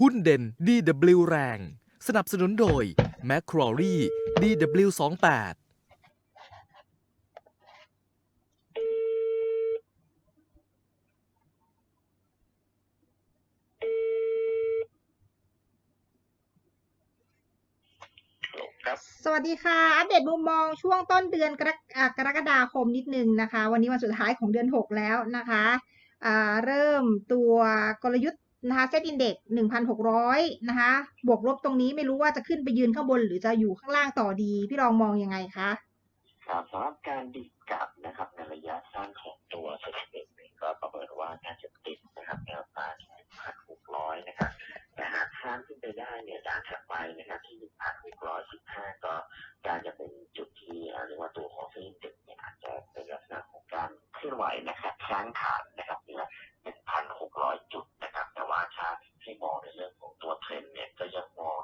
หุ้นเด่น DW แรง สนับสนุนโดย m c q u a r i e DW28 ครับ สวัสดีค่ะ อัปเดตมุมมองช่วงต้นเดือนกรกอ่ากรกฎาคมนิดนึงนะคะ วันนี้วันสุดท้ายของเดือน 6 แล้วนะคะอ่าเริ่มตัวกลยุทธ์ นะคะเซตอินเด็ก1,600นหกร้อยนะคะบวกลบตรงนี้ไม่รู้ว่าจะขึ้นไปยืนข้างบน หรือจะอยู่ข้างล่างต่อดี พี่รองมองยังไงคะครับสำหรับการดิกลับนะครับในระยะสั้นของตัวเศรษฐกิจเนี่ยก็ประเมินว่าน่าจะติดนะครับแนวต้านที่1,600นะครับแต่หากข้ามขึ้นไปได้เนี่ยด้านถัดไปนะครับที่1,615ก็การจะเป็นจุดที่เรียกว่าตัวของเส้นเด็กเนี่ยอาจจะเป็นลักษณะของการเคลื่อนไหวนะครับค้างฐานนะครับเหนือ1,600 จุดนะครับ แต่ว่าถ้าให้ มองในเรื่องของตัวเทรนด์เนี่ยก็ยังมอง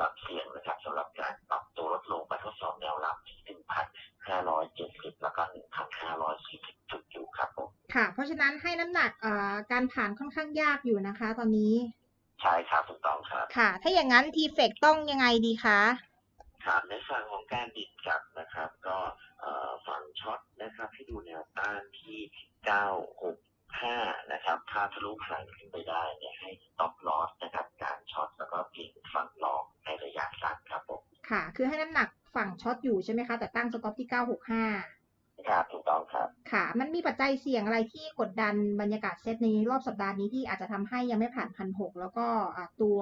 รับเสี่ยงนะครับสำหรับการปรับตัวลดลงไปทดสอบแนวรับที่1,000 570 แล้วก็ 1,540 จุดอยู่ครับผมค่ะ เพราะฉะนั้นให้น้ำหนักอ่าการผ่านค่อนข้างยากอยู่นะคะ ตอนนี้ ใช่ครับถูกต้องครับ ค่ะ ถ้าอย่างนั้นทีเฟกต้องยังไงดีคะครับในฝั่งของการดิดกลับนะครับ ก็เอ่อฝั่งช็อตนะครับให้ดูแนวต้านที่ 965 นะครับถ้าทะลุผ่านขึ้นไปได้ เนี่ยให้ตอบลอสนะครับการช็อตแล้วก็เปลี่ยนฝั่งลองในระยะสั้นครับผมค่ะ คือให้น้ำหนักฝั่งช็อตอยู่ใช่ไหมคะ แต่ตั้งสต็อปที่ 965 ครับถูกต้องครับ ค่ะ มันมีปัจจัยเสี่ยงอะไรที่กดดันบรรยากาศเซตในรอบสัปดาห์นี้ที่อาจจะทำให้ยังไม่ผ่านพันหกแล้วก็อ่าตัว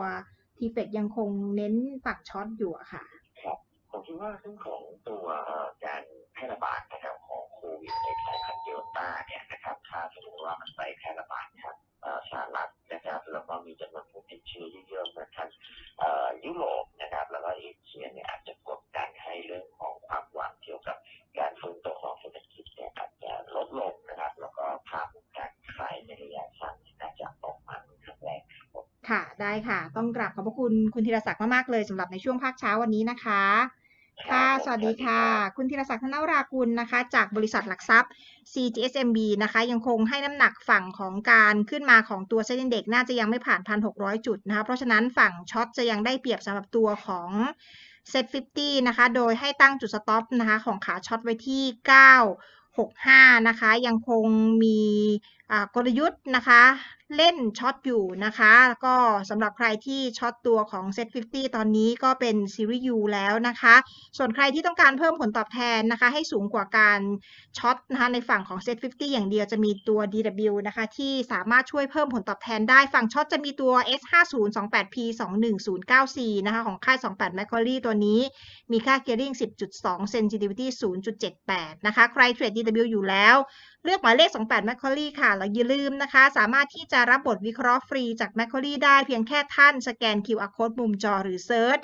ทีเฟกยังคงเน้นฝั่งช็อตอยู่อะค่ะ ครับ ผมคิดว่าเรื่องของตัวเอ่อการแพร่ระบาดนะครับ ค่ะได้ค่ะ ต้องกราบขอบพระคุณคุณธีรศักดิ์มากๆเลยสำหรับในช่วงภาคเช้าวันนี้นะคะ ค่ะ สวัสดีค่ะ คุณธีรศักดิ์ธนวรากุลนะคะ จากบริษัทหลักทรัพย์ CGSMB นะคะ ยังคงให้น้ำหนักฝั่งของการขึ้นมาของตัวเซ็นเด็กน่าจะยังไม่ผ่าน 1,600 จุดนะคะ เพราะฉะนั้นฝั่งช็อตจะยังได้เปรียบสำหรับตัวของเซ็ต50 นะคะ โดยให้ตั้งจุดสต็อปนะคะ ของขาช็อตไว้ที่ 965 นะคะ ยังคงมีอ่ากลยุทธ์นะคะ เล่นช็อตอยู่นะคะแล้วก็สำหรับใครที่ช็อตตัวของ Set 50 ตอนนี้ก็เป็นซีรีส์ U แล้วนะคะ ส่วนใครที่ต้องการเพิ่มผลตอบแทนนะคะ ให้สูงกว่าการช็อตนะคะในฝั่งของ Set 50 อย่างเดียวจะมีตัว DW นะคะ ที่สามารถช่วยเพิ่มผลตอบแทนได้ฝั่งช็อตจะมีตัว S5028P 21094นะคะ ของค่าย 28 Macquarie ตัวนี้ มีค่า gearing 10.2 sensitivity 0.78 นะคะ ใครเทรด DW อยู่แล้ว เลือกหมายเลข 28 Macquarie ค่ะ แล้วอย่าลืมนะคะ สามารถที่จะรับบทวิเคราะห์ฟรีจาก Macquarie ได้เพียงแค่ท่านสแกน QR code มุมจอหรือเซิร์ช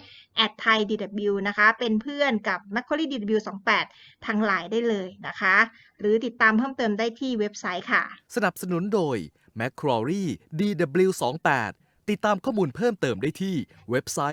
at thai DW นะคะ เป็นเพื่อนกับ Macquarie DW 28ทางไลน์ได้เลยนะคะ หรือติดตามเพิ่มเติมได้ที่เว็บไซต์ค่ะ สนับสนุนโดย Macquarie DW28 ติดตามข้อมูลเพิ่มเติมได้ที่เว็บไซต์